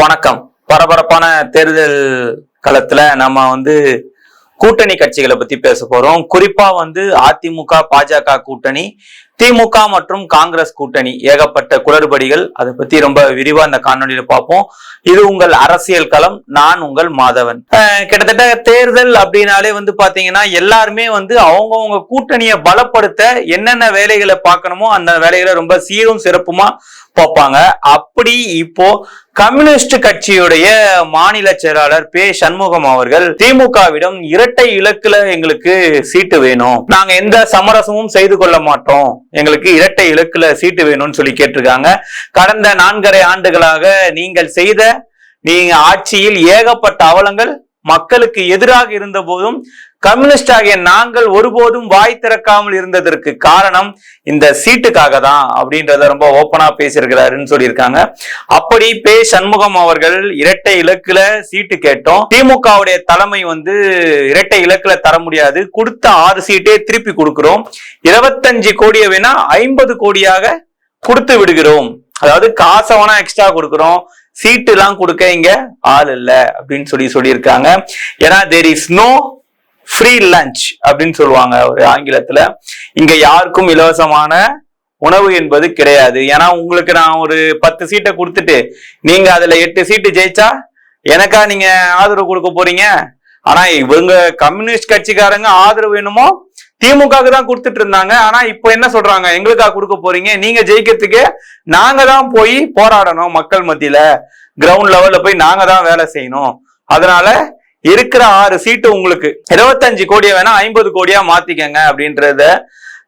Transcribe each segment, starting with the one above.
வணக்கம். பரபரப்பான தேர்தல் களத்துல நம்ம வந்து கூட்டணி கட்சிகளை பத்தி பேச போறோம். குறிப்பா வந்து அதிமுக பாஜக கூட்டணி திமுக மற்றும் காங்கிரஸ் கூட்டணி ஏகப்பட்ட குளறுபடிகள். அதை பத்தி ரொம்ப விரிவா இந்த காணொலியில பார்ப்போம். இது உங்கள் அரசியல் களம் நான் உங்கள் மாதவன். கிட்டத்தட்ட தேர்தல் அப்படின்னாலே வந்து பாத்தீங்கன்னா எல்லாருமே வந்து அவங்கவுங்க கூட்டணியை பலப்படுத்த என்னென்ன வேலைகளை பார்க்கணுமோ அந்த வேலைகளை ரொம்ப சீரும் சிறப்புமா பார்ப்பாங்க. அப்படி இப்போ கம்யூனிஸ்ட் கட்சியுடைய மாநில செயலாளர் பே சண்முகம் அவர்கள் திமுகவிடம் இரட்டை இலக்குல எங்களுக்கு சீட்டு வேணும். நாங்க எந்த சமரசமும் செய்து கொள்ள மாட்டோம். எங்களுக்கு இரட்டை இலக்குல சீட்டு வேணும்னு சொல்லி கேட்டிருக்காங்க. கடந்த நான்கரை ஆண்டுகளாக நீங்கள் செய்த நீங்க ஆட்சியில் ஏகப்பட்ட அவலங்கள் மக்களுக்கு எதிராக இருந்த போதும் கம்யூனிஸ்ட் ஆகிய நாங்கள் ஒருபோதும் வாய் திறக்காமல் இருந்ததற்கு காரணம் இந்த சீட்டுக்காக தான் அப்படின்றத ரொம்ப ஓப்பனா பேசியிருக்கிறாருன்னு சொல்லியிருக்காங்க. அப்படி பே சண்முகம் அவர்கள் இரட்டை இலக்குல சீட்டு கேட்டோம். திமுகவுடைய தலைமை வந்து இரட்டை இலக்குல தர முடியாது. கொடுத்த ஆறு சீட்டே திருப்பி கொடுக்கிறோம். இருபத்தஞ்சு கோடியை வேணா ஐம்பது கோடியாக கொடுத்து விடுகிறோம். அதாவது காசை வேணா எக்ஸ்ட்ரா கொடுக்கிறோம். சீட்டு எல்லாம் கொடுக்க இங்க ஆள் இல்லை அப்படின்னு சொல்லி சொல்லியிருக்காங்க. ஏன்னா there is no free lunch அப்படின்னு சொல்லுவாங்க ஒரு ஆங்கிலத்துல. இங்க யாருக்கும் இலவசமான உணவு என்பது கிடையாது. ஏன்னா உங்களுக்கு நான் ஒரு பத்து சீட்டை கொடுத்துட்டு நீங்க அதுல எட்டு சீட்டு ஜெயிச்சா எனக்கா நீங்க ஆதரவு கொடுக்க போறீங்க? ஆனா இவங்க கம்யூனிஸ்ட் கட்சிக்காரங்க ஆதரவு வேணுமோ திமுகவுக்கு தான் கொடுத்துட்டு இருந்தாங்க. ஆனா இப்போ என்ன சொல்றாங்க? எங்களுக்கா கொடுக்க போறீங்க? நீங்க ஜெயிக்கிறதுக்கு நாங்க தான் போய் போராடணும் மக்கள் மத்தியில. கிரவுண்ட் லெவல்ல போய் நாங்க தான் வேலை செய்யணும். அதனால இருக்கிற ஆறு சீட்டு உங்களுக்கு இருபத்தஞ்சு கோடியை வேணா ஐம்பது கோடியா மாத்திக்கங்க அப்படின்றத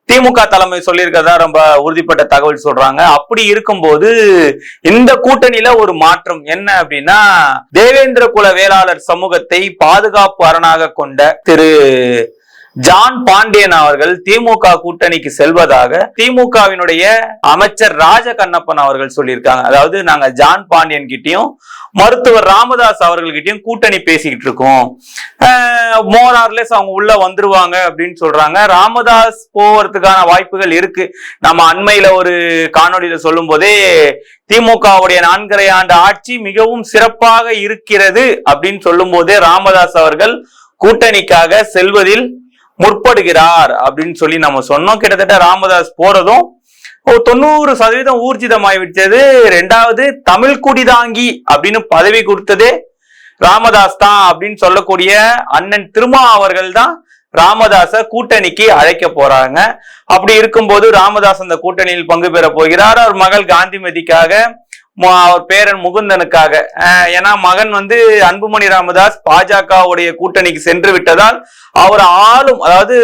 திமுக தலைமை சொல்லியிருக்கிறதா ரொம்ப உறுதிப்பட்ட தகவல் சொல்றாங்க. அப்படி இருக்கும்போது இந்த கூட்டணியில ஒரு மாற்றம் என்ன அப்படின்னா தேவேந்திர குல வேளாளர் சமூகத்தை பாதுகாப்பு அரணாக கொண்ட திரு ஜான் பாண்டியன் அவர்கள் திமுக கூட்டணிக்கு செல்வதாக திமுகவினுடைய அமைச்சர் ராஜ கண்ணப்பன் அவர்கள் சொல்லியிருக்காங்க. அதாவது நாங்க ஜான் பாண்டியன் கிட்டையும் மருத்துவர் ராமதாஸ் அவர்கள்கிட்டயும் கூட்டணி பேசிக்கிட்டு இருக்கோம். மோரார்லெஸ் அவங்க உள்ள வந்துருவாங்க அப்படின்னு சொல்றாங்க. ராமதாஸ் போவதுக்கான வாய்ப்புகள் இருக்கு. நம்ம அண்மையில ஒரு காணொலியில சொல்லும் போதே திமுகவுடைய நான்கரை ஆண்டு ஆட்சி மிகவும் சிறப்பாக இருக்கிறது அப்படின்னு சொல்லும் போதே ராமதாஸ் அவர்கள் கூட்டணிக்காக செல்வதில் முற்படுகிறார் அப்படின்னு சொல்லி நம்ம சொன்னோம். கிட்டத்தட்ட ராமதாஸ் போறதும் தொண்ணூறு சதவீதம் ஊர்ஜிதம் ஆகிவிட்டது ரெண்டாவது தமிழ் குடிதாங்கி அப்படின்னு பதவி கொடுத்ததே ராமதாஸ் தான் அப்படின்னு சொல்லக்கூடிய அண்ணன் திருமா அவர்கள் தான் ராமதாச கூட்டணிக்கு அழைக்க போறாங்க. அப்படி இருக்கும்போது ராமதாஸ் அந்த கூட்டணியில் பங்கு பெற போகிறார். அவர் மகள் காந்திமதிக்காக அவர் பேரன் முகுந்தனுக்காக. ஏன்னா மகன் வந்து அன்புமணி ராமதாஸ் பாஜகவுடைய கூட்டணிக்கு சென்று விட்டதால் அவர் ஆளும் அதாவது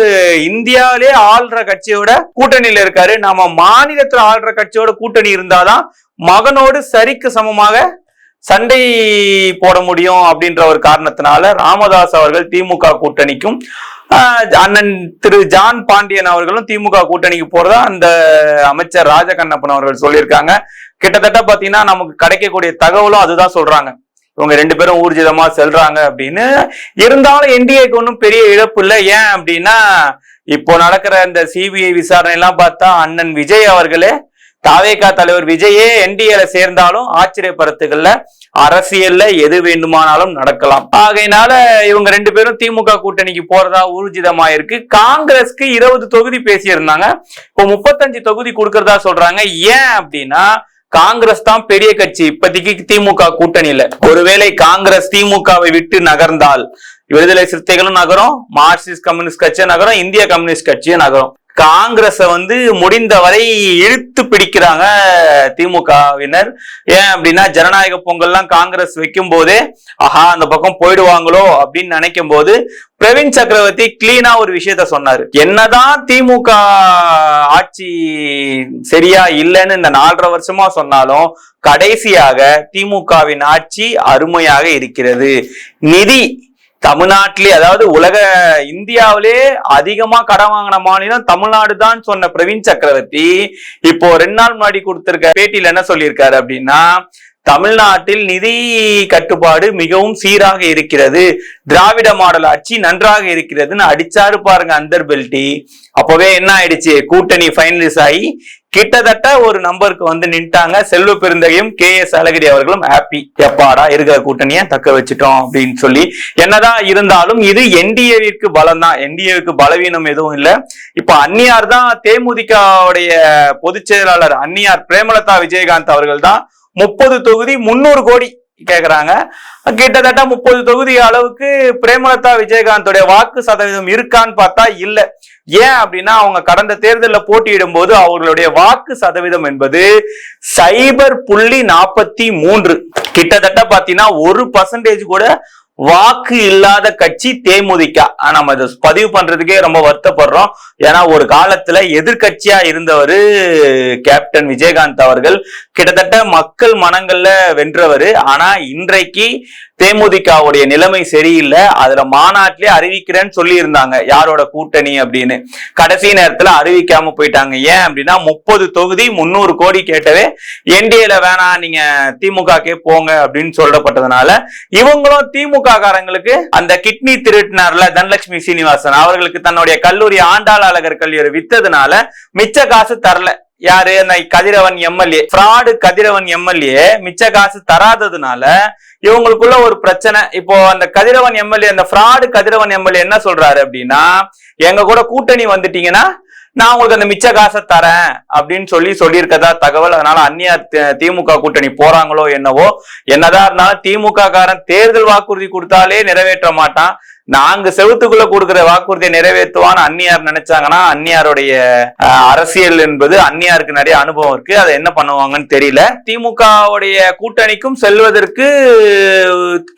இந்தியாவிலே ஆள்ற கட்சியோட கூட்டணியில இருக்காரு. நம்ம மாநிலத்துல ஆள்ற கட்சியோட கூட்டணி இருந்தாதான் மகனோடு சரிக்கு சமமாக சண்டை போட முடியும் அப்படின்ற ஒரு காரணத்தினால ராமதாஸ் அவர்கள் திமுக கூட்டணிக்கும் ஆஹ், அண்ணன் திரு ஜான் பாண்டியன் அவர்களும் திமுக கூட்டணிக்கு போறதா அந்த அமைச்சர் ராஜகண்ணப்பன் அவர்கள் சொல்லியிருக்காங்க. கிட்டத்தட்ட பாத்தீங்கன்னா நமக்கு கிடைக்கக்கூடிய தகவலும் அதுதான் சொல்றாங்க. இவங்க ரெண்டு பேரும் ஊர்ஜிதமா செல்றாங்க அப்படின்னு. இருந்தாலும் என்டிஏக்கு ஒன்றும் பெரிய இழப்பு இல்லை. ஏன் அப்படின்னா இப்போ நடக்கிற இந்த சிபிஐ விசாரணை எல்லாம் பார்த்தா அண்ணன் விஜய் அவர்களே தாவேகா தலைவர் விஜயே என்டிஏல சேர்ந்தாலும் ஆச்சரியப்படுத்துகள்ல அரசியல்ல எது வேண்டுமானாலும் நடக்கலாம். ஆகையினால இவங்க ரெண்டு பேரும் திமுக கூட்டணிக்கு போறதா ஊர்ஜிதமாயிருக்கு. காங்கிரஸ்க்கு இருபது தொகுதி பேசியிருந்தாங்க. இப்போ முப்பத்தஞ்சு தொகுதி கொடுக்கறதா சொல்றாங்க. ஏன் அப்படின்னா காங்கிரஸ் தான் பெரிய கட்சி. இப்போதைக்கு திமுக கூட்டணியில ஒருவேளை காங்கிரஸ் திமுகவை விட்டு நகர்ந்தால் விடுதலை சிறுத்தைகளும் நகரும் மார்க்சிஸ்ட் கம்யூனிஸ்ட் கட்சியும் நகரும் இந்திய கம்யூனிஸ்ட் கட்சியும் நகரும். காங்கிரஸை வந்து முடிந்தவரை இழுத்து பிடிக்கிறாங்க திமுகவினர். ஏன் அப்படின்னா ஜனநாயக பொங்கல்லாம் காங்கிரஸ் வைக்கும் போதே ஆஹா அந்த பக்கம் போயிடுவாங்களோ? அப்படின்னு நினைக்கும் போது பிரவீன் சக்கரவர்த்தி கிளீனா ஒரு விஷயத்த சொன்னாரு. என்னதான் திமுக ஆட்சி சரியா இல்லைன்னு இந்த நாலரை வருஷமா சொன்னாலும் கடைசியாக திமுகவின் ஆட்சி அருமையாக இருக்கிறது. நிதி தமிழ்நாட்டிலே அதாவது உலக இந்தியாவிலே அதிகமா கடன் வாங்கின மாநிலம் தமிழ்நாடு தான் சொன்ன பிரவீன் சக்கரவர்த்தி. இப்போ ரெண்டு நாள் முன்னாடி கொடுத்திருக்க பேட்டியில என்ன சொல்லியிருக்காரு அப்படின்னா தமிழ்நாட்டில் நிதி கட்டுப்பாடு மிகவும் சீராக இருக்கிறது. திராவிட மாடல் ஆட்சி நன்றாக இருக்கிறதுன்னு அடிச்சாரு பாருங்க அந்தர் பெல்டி அப்பவே என்ன ஆயிடுச்சு? கூட்டணி ஃபைனலிஸ் ஆகி கிட்டத்தட்ட ஒரு நம்பருக்கு வந்து நின்ட்டாங்க. செல்வ பெருந்தகையும் கே எஸ் அழகிரி அவர்களும் ஹாப்பி எப்பாடா இருக்கிற கூட்டணியை தக்க வச்சுட்டோம் அப்படின்னு சொல்லி. என்னதான் இருந்தாலும் இது என்டிஏவிற்கு பலம் தான் என்டிஏவுக்கு பலவீனம் எதுவும் இல்ல. இப்ப அந்நியார் தான் தேமுதிகவுடைய பொதுச் செயலாளர் அந்நியார் பிரேமலதா விஜயகாந்த் அவர்கள் தான் முப்பது தொகுதி முன்னூறு கோடி கேக்குறாங்க. கிட்டத்தட்ட முப்பது தொகுதி அளவுக்கு பிரேமலதா விஜயகாந்தோடைய வாக்கு சதவீதம் இருக்கான்னு பார்த்தா இல்ல. ஏன் அப்படின்னா அவங்க கடந்த தேர்தலில் போட்டியிடும் போது அவர்களுடைய வாக்கு சதவீதம் என்பது சைபர் புள்ளி நாற்பத்தி மூன்று. கிட்டத்தட்ட பாத்தீங்கன்னா ஒரு பர்சன்டேஜ் கூட வாக்கு இல்லாத கட்சி தேமுதிக. ஆனா, நம்ம இதை பதிவு பண்றதுக்கே ரொம்ப வருத்தப்படுறோம். ஏன்னா ஒரு காலத்துல எதிர்க்கட்சியா இருந்தவர் கேப்டன் விஜயகாந்த் அவர்கள் கிட்டத்தட்ட மக்கள் மனங்கள்ல வென்றவர். ஆனா இன்றைக்கு தேமுதிகவுடைய நிலைமை சரியில்லை. அதுல மாநாட்டிலே அறிவிக்கிறேன்னு சொல்லி இருந்தாங்க யாரோட கூட்டணி அப்படின்னு. கடைசி நேரத்துல அறிவிக்காம போயிட்டாங்க. ஏன் அப்படின்னா முப்பது தொகுதி முன்னூறு கோடி கேட்டவே என்டிஏல வேணாம் நீங்க திமுகக்கே போங்க அப்படின்னு சொல்லப்பட்டதுனால இவங்களும் திமுக காரங்களுக்கு அந்த கிட்னி திருட்டினார்ல தனலட்சுமி சீனிவாசன். அவர்களுக்கு தன்னுடைய கல்லூரி ஆண்டாள் அழகர் கல்லூரி வித்ததுனால மிச்ச காசு தரல. யாரு? அந்த Kathiravan MLA. Fraud Kathiravan MLA மிச்ச காசு தராததுனால இவங்களுக்குள்ள ஒரு பிரச்சனை. இப்போ அந்த கதிரவன் எம்எல்ஏ அந்த ஃப்ராடு கதிரவன் எம்எல்ஏ என்ன சொல்றாரு அப்படின்னா எங்க கூட கூட்டணி வந்துட்டீங்கன்னா நான் உங்களுக்கு அந்த மிச்ச காசை தரேன் அப்படின்னு சொல்லி சொல்லியிருக்கதா தகவல். அதனால அந்நிய திமுக கூட்டணி போறாங்களோ என்னவோ என்னதான் இருந்தாலும் திமுக காரன் தேர்தல் வாக்குறுதி கொடுத்தாலே நிறைவேற்ற மாட்டான். நாங்க செவத்துக்குள்ள கொடுக்கிற வாக்குறுதியை நிறைவேற்றுவான்னு அந்நியார் நினைச்சாங்கன்னா அந்நியாருடைய அரசியல் என்பது அந்நியாருக்கு நிறைய அனுபவம் இருக்கு. அதை என்ன பண்ணுவாங்கன்னு தெரியல. திமுகவுடைய கூட்டணிக்கும் செல்வதற்கு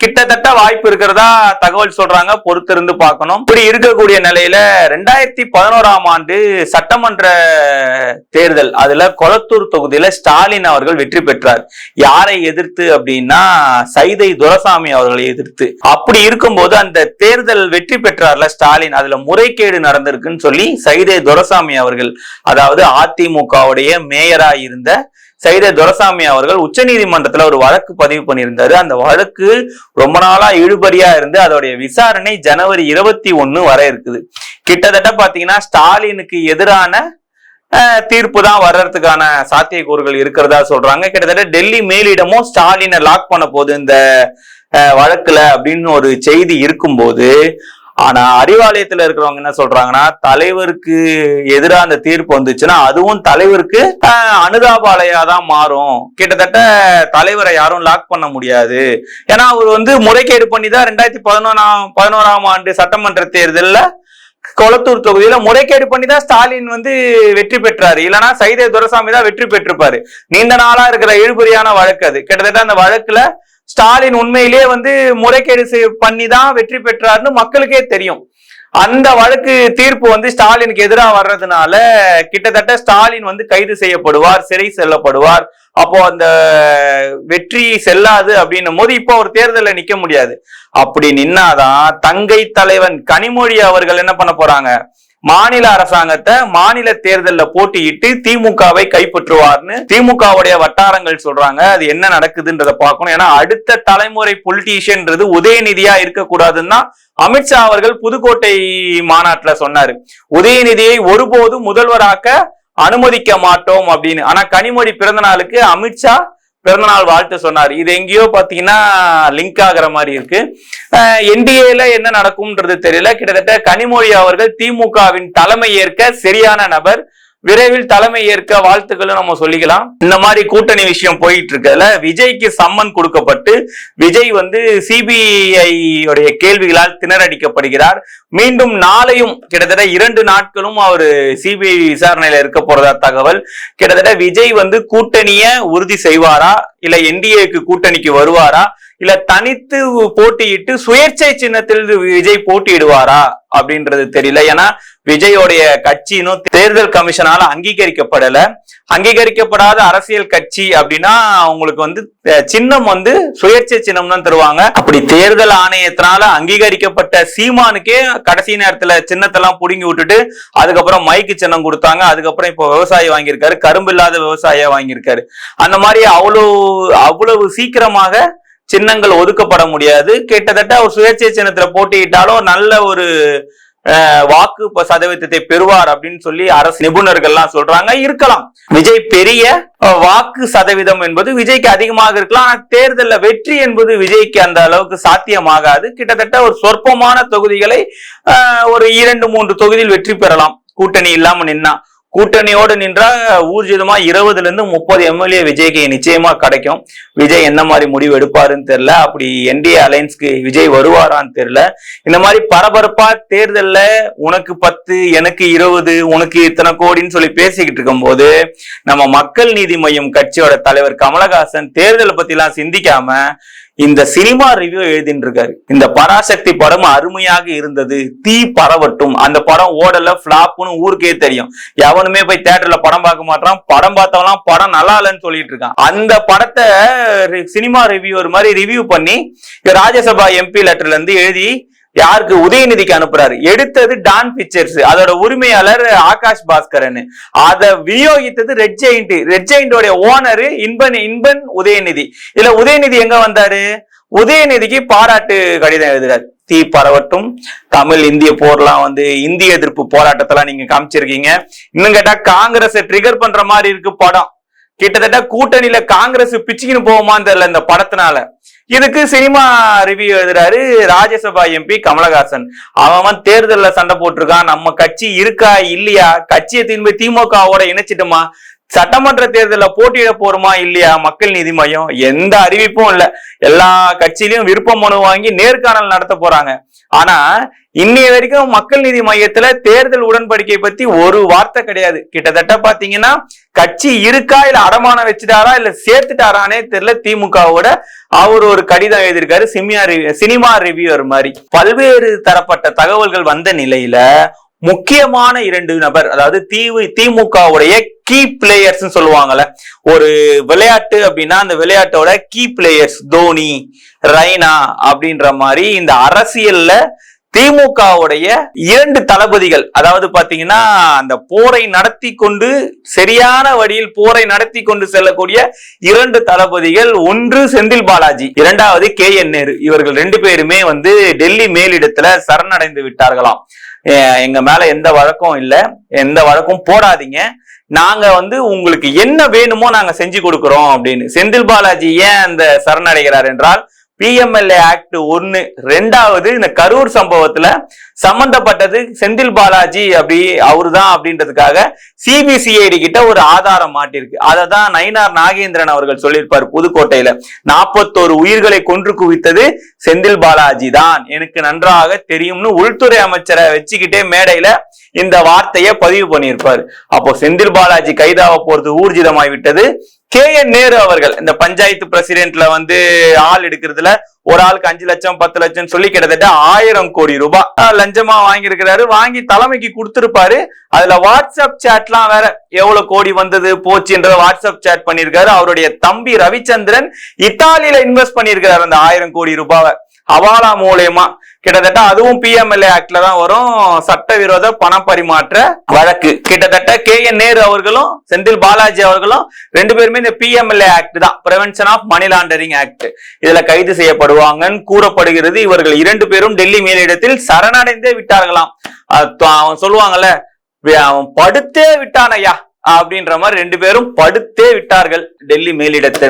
கிட்டத்தட்ட வாய்ப்பு இருக்கிறதா தகவல் சொல்றாங்க. பொறுத்திருந்து பார்க்கணும். இப்படி இருக்கக்கூடிய நிலையில ரெண்டாயிரத்தி பதினோராம் ஆண்டு சட்டமன்ற தேர்தல் அதுல கொளத்தூர் தொகுதியில ஸ்டாலின் அவர்கள் வெற்றி பெற்றார். யாரை எதிர்த்து அப்படின்னா சைதை துரசாமி அவர்களை எதிர்த்து. அப்படி இருக்கும்போது அந்த தேர்தல் தேர்தல் வெற்றி பெற்றார்ல ஸ்டாலின் அதுல முறைகேடு நடந்திருக்குன்னு சொல்லி சைதே துரசாமி அவர்கள் அதாவது அதிமுகவுடைய மேயரா இருந்த சைதே துரசாமி அவர்கள் உச்ச நீதிமன்றத்துல ஒரு வழக்கு பதிவு பண்ணியிருந்தாரு. அந்த வழக்கு ரொம்ப நாளா இழுபறியா இருந்து அதோடைய விசாரணை ஜனவரி இருபத்தி ஒண்ணு வர இருக்குது. கிட்டத்தட்ட பாத்தீங்கன்னா ஸ்டாலினுக்கு எதிரான தீர்ப்பு தான் வர்றதுக்கான சாத்தியக்கூறுகள் இருக்கிறதா சொல்றாங்க. கிட்டத்தட்ட டெல்லி மேலிடமும் ஸ்டாலினை லாக் பண்ண போகுது இந்த வழக்குல அப்படின்னு ஒரு செய்தி இருக்கும்போது ஆனா அறிவாலயத்துல இருக்கிறவங்க என்ன சொல்றாங்கன்னா தலைவருக்கு எதிராக அந்த தீர்ப்பு வந்துச்சுன்னா அதுவும் தலைவருக்கு அனுதாபாலையா அனுதாபாலயா தான் மாறும். கிட்டத்தட்ட தலைவரை யாரும் லாக் பண்ண முடியாது. ஏன்னா அவர் வந்து முறைகேடு பண்ணி தான் ரெண்டாயிரத்தி பதினொன்னாம் பதினோராம் ஆண்டு சட்டமன்ற தேர்தலில் கொளத்தூர் தொகுதியில முறைகேடு பண்ணி தான் ஸ்டாலின் வந்து வெற்றி பெற்றாரு. இல்லைன்னா சைதே துரசாமி தான் வெற்றி பெற்றிருப்பாரு. நீண்ட நாளா இருக்கிற இழுபறியான வழக்கு அது. கிட்டத்தட்ட அந்த வழக்குல ஸ்டாலின் உண்மையிலேயே வந்து முறைகேடு செய்- பண்ணி தான் வெற்றி பெற்றார்னு மக்களுக்கே தெரியும். அந்த வழக்கு தீர்ப்பு வந்து ஸ்டாலினுக்கு எதிராக வர்றதுனால கிட்டத்தட்ட ஸ்டாலின் வந்து கைது செய்யப்படுவார் சிறை செல்லப்படுவார். அப்போ அந்த வெற்றி செல்லாது அப்படின்னும் போது இப்போ ஒரு தேர்தலில் நிக்க முடியாது. அப்படி நின்னாதான் தங்கை தலைவன் கனிமொழி அவர்கள் என்ன பண்ண போறாங்க? மாநில அரசாங்கத்தை மாநில தேர்தல்ல போட்டியிட்டு திமுகவை கைப்பற்றுவார்னு திமுகவுடைய வட்டாரங்கள் சொல்றாங்க. அது என்ன நடக்குதுன்றதை பார்க்கணும். ஏன்னா அடுத்த தலைமுறை பொலிட்டீஷியன்றது உதயநிதியா இருக்கக்கூடாதுன்னு தான் அமித்ஷா அவர்கள் புதுக்கோட்டை மாநாட்டுல சொன்னாரு. உதயநிதியை ஒருபோதும் முதல்வராக்க அனுமதிக்க மாட்டோம் அப்படின்னு. ஆனா கனிமொழி பிறந்த நாளுக்கு அமித்ஷா பிறந்தநாள் வாழ்த்து சொன்னார். இது எங்கேயோ பாத்தீங்கன்னா லிங்க் ஆகுற மாதிரி இருக்கு. என்டிஏல என்ன நடக்கும்ன்றது தெரியல. கிட்டத்தட்ட கனிமொழி அவர்கள் திமுகவின் தலைமை ஏற்க சரியான நபர். விரைவில் தலைமை ஏற்க வாழ்த்துக்களும் நம்ம சொல்லிக்கலாம். இந்த மாதிரி கூட்டணி விஷயம் போயிட்டு இருக்கல விஜய்க்கு சம்மன் கொடுக்கப்பட்டு விஜய் வந்து சிபிஐ உடைய கேள்விகளால் திணறடிக்கப்படுகிறார். மீண்டும் நாளையும் கிட்டத்தட்ட இரண்டு நாட்களும் அவர் சிபிஐ விசாரணையில இருக்க போறதா தகவல். கிட்டத்தட்ட விஜய் வந்து கூட்டணிய உறுதி செய்வாரா? இல்ல என்டிஏக்கு கூட்டணிக்கு வருவாரா? இல்ல தனித்து போட்டியிட்டு சுயேட்சை சின்னத்தில் விஜய் போட்டியிடுவாரா? அப்படின்றது தெரியல. ஏன்னா விஜயோடைய கட்சி இன்னும் தேர்தல் கமிஷனால அங்கீகரிக்கப்படல. அங்கீகரிக்கப்படாத அரசியல் கட்சி அப்படின்னா அவங்களுக்கு வந்து சின்னம் வந்து சுயேட்சை சின்னம் தான் தருவாங்க. அப்படி தேர்தல் ஆணையத்தினால அங்கீகரிக்கப்பட்ட சீமானுக்கே கடைசி நேரத்துல சின்னத்தெல்லாம் புடுங்கி விட்டுட்டு அதுக்கப்புறம் மைக்கு சின்னம் கொடுத்தாங்க. அதுக்கப்புறம் இப்போ விவசாயி வாங்கியிருக்காரு. கரும்பு இல்லாத விவசாயியா வாங்கியிருக்காரு. அந்த மாதிரி அவ்வளவு அவ்வளவு சீக்கிரமாக சின்னங்கள் ஒதுக்கப்பட முடியாது. கிட்டத்தட்ட ஒரு சுயேட்சை சின்னத்துல போட்டியிட்டாலும் நல்ல ஒரு வாக்கு சதவீதத்தை பெறுவார் அப்படின்னு சொல்லி அரசு நிபுணர்கள்லாம் சொல்றாங்க. இருக்கலாம். விஜய் பெரிய வாக்கு சதவீதம் என்பது விஜய்க்கு அதிகமாக இருக்கலாம். ஆனா தேர்தல்ல வெற்றி என்பது விஜய்க்கு அந்த அளவுக்கு சாத்தியமாகாது. கிட்டத்தட்ட ஒரு சொற்பமான தொகுதிகளை ஒரு இரண்டு மூன்று தொகுதியில் வெற்றி பெறலாம். கூட்டணி இல்லாம நின்னா. கூட்டணியோடு நின்றா ஊர்ஜிதமா இருபதுல இருந்து முப்பது எம்எல்ஏ விஜய்க்கு நிச்சயமா கிடைக்கும். விஜய் என்ன மாதிரி முடிவு எடுப்பாருன்னு தெரியல. அப்படி என்டிஏ அலைன்ஸ்க்கு விஜய் வருவாரான்னு தெரியல. இந்த மாதிரி பரபரப்பா தேர்தல்ல உனக்கு பத்து எனக்கு இருபது உனக்கு இத்தனை கோடின்னு சொல்லி பேசிக்கிட்டு இருக்கும்போது நம்ம மக்கள் நீதி மையம் கட்சியோட தலைவர் கமலஹாசன் தேர்தலை பத்தி எல்லாம் சிந்திக்காம இந்த சினிமா ரிவ்யூ எழுதிட்டு இருக்காரு இந்த பராசக்தி படம் அருமையாக இருந்தது. தீ பரவட்டும். அந்த படம் ஓடல பிளாப்னு ஊருக்கே தெரியும். எவனுமே போய் தேட்டர்ல படம் பார்க்க மாட்டான். படம் பார்த்தவெல்லாம் படம் நல்லா இல்லைன்னு சொல்லிட்டு இருக்கான். அந்த படத்தை சினிமா ரிவ்யூ ஒரு மாதிரி ரிவ்யூ பண்ணி ராஜ்யசபா எம்பி லெட்டர்ல இருந்து எழுதி யாருக்கு உதயநிதிக்கு அனுப்புறாரு? எடுத்தது டான் பிக்சர்ஸ் அதோட உரிமையாளர் ஆகாஷ் பாஸ்கரன் அதை விநியோகித்தது ரெட் ஜெயிண்ட். ரெட் ஜெயிண்டோட ஓனர் இன்பன் இன்பன் உதயநிதி. இதுல உதயநிதி எங்க வந்தாரு? உதயநிதிக்கு பாராட்டு கடிதம் எழுதுறாரு. தீ பரவட்டும். தமிழ் இந்திய போர்லாம் வந்து இந்திய எதிர்ப்பு போராட்டத்தெல்லாம் நீங்க காமிச்சிருக்கீங்க. இன்னும் கேட்டா காங்கிரஸ் ட்ரிகர் பண்ற மாதிரி இருக்கு படம். கிட்டத்தட்ட கூட்டணியில காங்கிரஸ் பிச்சுக்கின்னு போகுமான்னு தெரியல இந்த படத்தினால. இதுக்கு சினிமா ரிவ்யூ எழுதுறாரு ராஜ்யசபா எம்பி கமலஹாசன். அவன் தேர்தலில் சண்டை போட்டிருக்கான். நம்ம கட்சி இருக்கா இல்லையா? கட்சியை திரும்பி திமுகவோட இணைச்சிட்டுமா? சட்டமன்ற தேர்தல்ல போட்டியிட போறோமா இல்லையா? மக்கள் நீதி மையம். எந்த அறிவிப்பும் இல்ல. எல்லா கட்சியிலயும் விருப்ப மனு வாங்கி நேர்காணல் நடத்த போறாங்க. ஆனா இன்னைய வரைக்கும் மக்கள் நீதி மையத்துல தேர்தல் உடன்படிக்கை பத்தி ஒரு வார்த்தை கிடையாது. கிட்டத்தட்ட பாத்தீங்கன்னா கட்சி இருக்கா இல்ல அடமானம் வச்சுட்டாரா இல்ல சேர்த்துட்டாரானே தெரியல. திமுகவோட அவர் ஒரு கடிதம் எழுதியிருக்காரு. சினிமா ரிவ்யூ சினிமா மாதிரி. பல்வேறு தரப்பட்ட தகவல்கள் வந்த நிலையில முக்கியமான இரண்டு நபர் அதாவது தீவு திமுகவுடைய கீ பிளேயர்ஸ் சொல்லுவாங்கல்ல. ஒரு விளையாட்டு அப்படின்னா அந்த விளையாட்டோட கீ பிளேயர்ஸ் தோனி ரைனா அப்படின்ற மாதிரி இந்த அரசியல்ல திமுகவுடைய இரண்டு தளபதிகள் அதாவது பாத்தீங்கன்னா அந்த போரை நடத்தி கொண்டு சரியான வழியில் போரை நடத்தி கொண்டு செல்லக்கூடிய இரண்டு தளபதிகள் ஒன்று செந்தில் பாலாஜி இரண்டாவது கே என் நேரு. இவர்கள் ரெண்டு பேருமே வந்து டெல்லி மேலிடத்துல சரணடைந்து விட்டார்களாம். எங்க மேல எந்த வழக்கம் இல்லை. எந்த வழக்கும் போடாதீங்க. நாங்க வந்து உங்களுக்கு என்ன வேணுமோ நாங்க செஞ்சு கொடுக்குறோம் அப்படின்னு. செந்தில் பாலாஜி ஏன் அந்த சரணடைகிறார் என்றால் பிஎம்எல்ஏ ஆக்ட் ஒன்னு ரெண்டாவது இந்த கரூர் சம்பவத்துல சம்பந்தப்பட்டது செந்தில் பாலாஜி அப்படி அவருதான் அப்படின்றதுக்காக சிபிசிஐடி கிட்ட ஒரு ஆதாரம் மாட்டிருக்கு. அதை தான் நயினார் நாகேந்திரன் அவர்கள் சொல்லியிருப்பார் புதுக்கோட்டையில. நாற்பத்தோரு உயிர்களை கொன்று குவித்தது செந்தில் பாலாஜி தான். எனக்கு நன்றாக தெரியும்னு உள்துறை அமைச்சரை வச்சுக்கிட்டே மேடையில இந்த வார்த்தையை பதிவு பண்ணியிருப்பார். அப்போ செந்தில் பாலாஜி கைதாக போறது ஊர்ஜிதமாய் விட்டது. கே என் நேரு அவர்கள் இந்த பஞ்சாயத்து பிரசிடென்ட்ல வந்து ஆள் எடுக்கிறதுல ஒரு ஆளுக்கு அஞ்சு லட்சம் பத்து லட்சம் சொல்லி கிட்டத்தட்ட ஆயிரம் கோடி ரூபாய் லஞ்சமா வாங்கியிருக்கிறாரு. வாங்கி தலைமைக்கு கொடுத்துருப்பாரு. அதுல வாட்ஸ்அப் சாட்லாம் வேற எவ்வளவு கோடி வந்தது போச்சுன்றத வாட்ஸ்அப் சாட் பண்ணியிருக்காரு. அவருடைய தம்பி ரவிச்சந்திரன் இத்தாலியில இன்வெஸ்ட் பண்ணியிருக்கிறாரு அந்த ஆயிரம் கோடி ரூபாவை. அவாலா மூலயமா கிட்டத்தட்ட அதுவும் பிஎம்எல்ஏ ஆக்ட்ல தான் வரும். சட்டவிரோத பண பரிமாற்ற வழக்கு. கிட்டத்தட்ட கே என் நேரு அவர்களும் செந்தில் பாலாஜி அவர்களும் ரெண்டு பேருமே இந்த பிஎம்எல்ஏ ஆக்ட் தான். Prevention of money laundering act இதுல கைது செய்யப்படுவாங்கன்னு கூறப்படுகிறது. இவர்கள் இரண்டு பேரும் டெல்லி மேலிடத்தில் சரணடைந்தே விட்டார்களாம். அது அவன் சொல்லுவாங்கல்ல அவன் படுத்தே விட்டான் ஐயா. அப்படின்ற மாதிரி ரெண்டு பேரும் படுத்தே விட்டார்கள் டெல்லி மேலிடத்தை.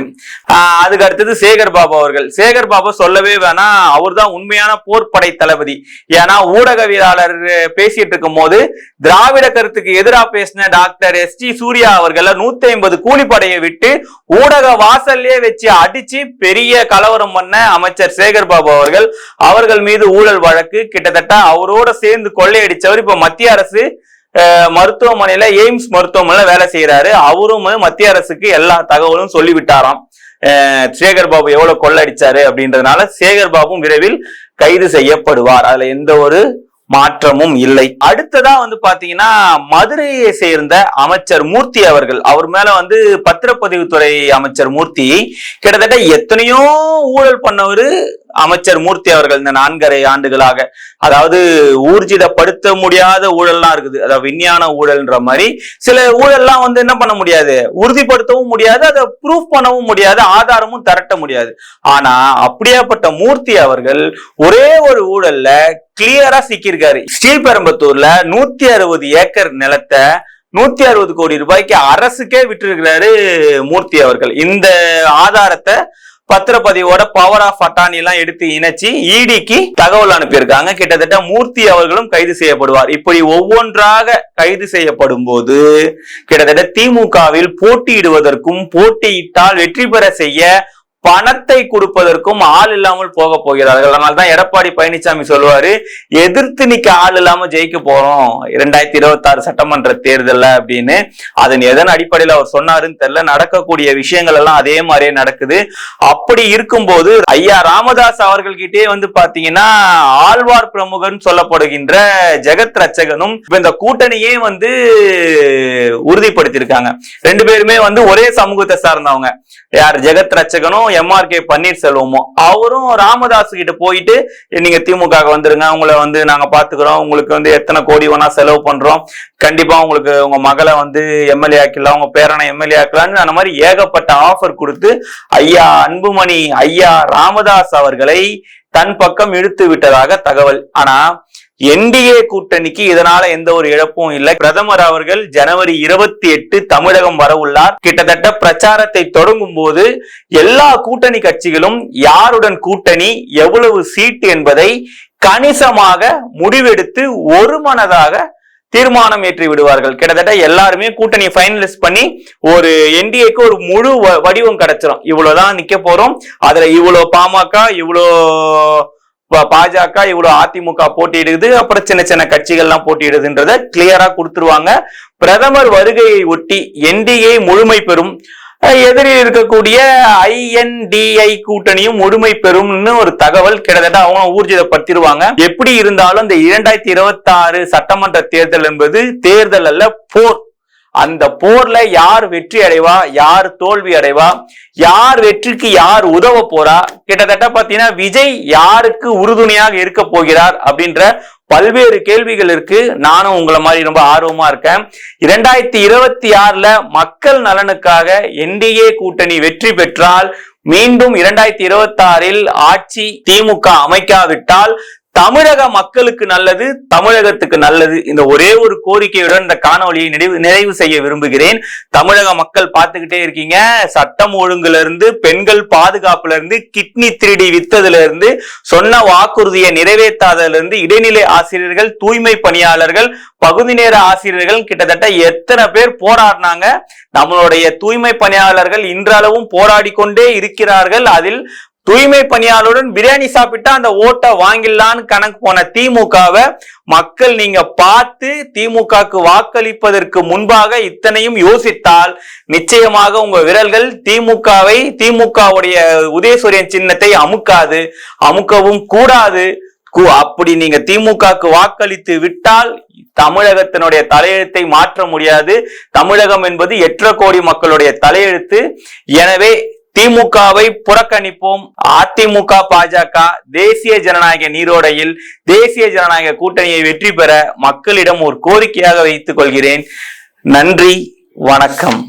அதுக்கு அடுத்தது சேகர் பாபு அவர்கள். சேகர் பாபு சொல்லவே வேணாம் அவர்தான் உண்மையான போர்ப்படை தளபதி. ஏன்னா ஊடகவியலாளர் பேசிட்டு இருக்கும் போது திராவிட கருத்துக்கு எதிராக பேசின டாக்டர் எஸ் டி சூர்யா அவர்கள் நூத்தி ஐம்பது கூலிப்படையை விட்டு ஊடக வாசல்லே வச்சு அடிச்சு பெரிய கலவரம் பண்ண அமைச்சர் சேகர் பாபு அவர்கள் அவர்கள் மீது ஊழல் வழக்கு. கிட்டத்தட்ட அவரோட சேர்ந்து கொள்ளையடிச்சவர் இப்ப மத்திய அரசு மருத்துவமனையில எய்ம்ஸ் மருத்துவமனையில வேலை செய்யறாரு அவரும் மத்திய அரசுக்கு எல்லா தகவலும் சொல்லிவிட்டாராம். சேகர் பாபு எவ்வளவு கொள்ளடிச்சாரு அப்படின்றதுனால சேகர் பாபும் விரைவில் கைது செய்யப்படுவார். அதுல எந்த ஒரு மாற்றமும் இல்லை. அடுத்ததா வந்து பாத்தீங்கன்னா மதுரையை சேர்ந்த அமைச்சர் மூர்த்தி அவர்கள். அவர் மேல வந்து பத்திரப்பதிவுத்துறை அமைச்சர் மூர்த்தி கிட்டத்தட்ட எத்தனையோ ஊழல் பண்ணவரு அமைச்சர் மூர்த்தி அவர்கள் இந்த நான்கரை ஆண்டுகளாக அதாவது ஊர்ஜிதப்படுத்த முடியாத ஊழல்லாம் இருக்குது. அதாவது விஞ்ஞான ஊழல்ன்ற மாதிரி சில ஊழல்லாம் வந்து என்ன பண்ண முடியாது? உறுதிப்படுத்தவும் முடியாது அதை ப்ரூஃப் பண்ணவும் முடியாது ஆதாரமும் திரட்ட முடியாது. ஆனா அப்படியாப்பட்ட மூர்த்தி அவர்கள் ஒரே ஒரு ஊழல்ல கிளியரா சிக்கியிருக்காரு. ஸ்ரீபெரும்பத்தூர்ல நூத்தி அறுபது ஏக்கர் நிலத்தை நூத்தி அறுபது கோடி ரூபாய்க்கு அரசுக்கே விட்டிருக்கிறாரு மூர்த்தி அவர்கள். இந்த ஆதாரத்தை பத்திரப்பதிவோட பவர் ஆஃப் அட்டானி எல்லாம் எடுத்து இணைச்சு இடிக்கு தகவல் அனுப்பியிருக்காங்க. கிட்டத்தட்ட மூர்த்தி அவர்களும் கைது செய்யப்படுவார். இப்படி ஒவ்வொன்றாக கைது செய்யப்படும் போது கிட்டத்தட்ட திமுகவில் போட்டியிடுவதற்கும் போட்டியிட்டால் வெற்றி பெற செய்ய பணத்தை கொடுப்பதற்கும் ஆள் இல்லாமல் போக போகிறார்கள். அதனால தான் எடப்பாடி பழனிசாமி சொல்லுவாரு எதிர்த்து நிக்க ஆள் இல்லாம ஜெயிக்க போறோம். இரண்டாயிரத்தி இருபத்தி ஆறு சட்டமன்ற தேர்தல்ல அப்படின்னு. அதன் எதன் அடிப்படையில் அவர் சொன்னாருன்னு தெரியல. நடக்கக்கூடிய விஷயங்கள் எல்லாம் அதே மாதிரியே நடக்குது. அப்படி இருக்கும்போது ஐயா ராமதாஸ் அவர்கள்கிட்டே வந்து பாத்தீங்கன்னா ஆழ்வார் பிரமுகன் சொல்லப்படுகின்ற ஜெகத் ரச்சகனும் இந்த கூட்டணியே வந்து உறுதிப்படுத்தியிருக்காங்க. ரெண்டு பேருமே வந்து ஒரே சமூகத்தை சார்ந்தவங்க. யார்? ஜெகத் ரச்சகனும் எம்ஆர் கே பன்னீர்செல்வமும் அவரும் ராமதாஸ் கிட்ட போயிட்டு நீங்க திமுக வந்துருங்க உங்களை வந்து நாங்க பாத்துக்கிறோம் உங்களுக்கு வந்து எத்தனை கோடி வேணா செலவு பண்றோம் கண்டிப்பா உங்களுக்கு உங்க மகளை வந்து எம்எல்ஏ ஆக்கலாம் உங்க பேரனை எம்எல்ஏ ஆக்கலாம்னு அந்த மாதிரி ஏகப்பட்ட ஆஃபர் கொடுத்து ஐயா அன்புமணி ஐயா ராமதாஸ் அவர்களை தன் பக்கம் இழுத்து விட்டதாக தகவல். ஆனா என்டிஏ கூட்டணிக்கு இதனால எந்த ஒரு இழப்பும் இல்லை. பிரதமர் அவர்கள் ஜனவரி இருபத்தி எட்டு தமிழகம் வர உள்ளார். கிட்டத்தட்ட பிரச்சாரத்தை தொடங்கும் போது எல்லா கூட்டணி கட்சிகளும் யாருடன் கூட்டணி எவ்வளவு சீட்டு என்பதை கணிசமாக முடிவெடுத்து ஒரு மனதாக தீர்மானம் ஏற்றி விடுவார்கள். கிட்டத்தட்ட எல்லாருமே கூட்டணி ஃபைனலிஸ்ட் பண்ணி ஒரு என்டிஏக்கு ஒரு முழு வடிவம் கிடைச்சிடும் இவ்வளவுதான் நிக்க போறோம். அதுல இவ்வளவு பாமக இவ்வளோ பாஜக இவ்வளவு அதிமுக போட்டியிடுது. அப்புறம் சின்ன சின்ன கட்சிகள்லாம் போட்டியிடுதுன்றத கிளியரா கொடுத்துருவாங்க. பிரதமர் வருகையை ஒட்டி என்டிஏ முழுமை பெறும். எதிரில் இருக்கக்கூடிய ஐஎன்டிஐ கூட்டணியும் முழுமை பெறும்னு ஒரு தகவல் கிட்டத்தட்ட அவங்க ஊர்ஜிதப்படுத்திடுவாங்க எப்படி இருந்தாலும் இந்த இரண்டாயிரத்தி இருபத்தி ஆறு சட்டமன்ற தேர்தல் என்பது தேர்தல் அல்ல போர். அந்த போர்ல யார் வெற்றி அடைவா யார் தோல்வி அடைவா யார் வெற்றிக்கு யார் உதவ போறா கிட்டத்தட்ட பாத்தீங்கன்னா விஜய் யாருக்கு உறுதுணையாக இருக்க போகிறார் அப்படின்ற பல்வேறு கேள்விகள் இருக்கு. நானும் உங்களை மாதிரி ரொம்ப ஆர்வமா இருக்கேன். இரண்டாயிரத்தி இருபத்தி ஆறுல மக்கள் நலனுக்காக என்டிஏ கூட்டணி வெற்றி பெற்றால் மீண்டும் இரண்டாயிரத்தி இருபத்தி ஆறில் ஆட்சி திமுக அமைக்காவிட்டால் தமிழக மக்களுக்கு நல்லது தமிழகத்துக்கு நல்லது இந்த ஒரே ஒரு கோரிக்கையுடன் இந்த காணொலியை நிறைவு நிறைவு செய்ய விரும்புகிறேன். தமிழக மக்கள் பார்த்துக்கிட்டே இருக்கீங்க. சட்டம் ஒழுங்குல இருந்து பெண்கள் பாதுகாப்புல இருந்து கிட்னி திருடி வித்ததுல இருந்து சொன்ன வாக்குறுதியை நிறைவேற்றாததுல இருந்து இடைநிலை ஆசிரியர்கள் தூய்மை பணியாளர்கள் பகுதி நேர ஆசிரியர்கள் கிட்டத்தட்ட எத்தனை பேர் போராடினாங்க. நம்மளுடைய தூய்மை பணியாளர்கள் இன்றளவும் போராடி கொண்டே இருக்கிறார்கள். அதில் தூய்மை பணியாளருடன் பிரியாணி சாப்பிட்டா அந்த ஓட்டை வாங்கிடலான்னு கணக்கு போன திமுகவை மக்கள் நீங்க பார்த்து திமுகக்கு வாக்களிப்பதற்கு முன்பாக இத்தனையும் யோசித்தால் நிச்சயமாக உங்க விரல்கள் திமுகவை திமுகவுடைய உதயசூரியன் சின்னத்தை அமுக்காது அமுக்கவும் கூடாது. அப்படி நீங்க திமுகக்கு வாக்களித்து விட்டால் தமிழகத்தினுடைய தலையெழுத்தை மாற்ற முடியாது. தமிழகம் என்பது எட்டரை கோடி மக்களுடைய தலையெழுத்து. எனவே திமுகவை புறக்கணிப்போம். அதிமுக பாஜக தேசிய ஜனநாயக நீரோடையில் தேசிய ஜனநாயக கூட்டணியை வெற்றி பெற மக்களிடம் ஒரு கோரிக்கையாக வைத்துக் கொள்கிறேன். நன்றி வணக்கம்.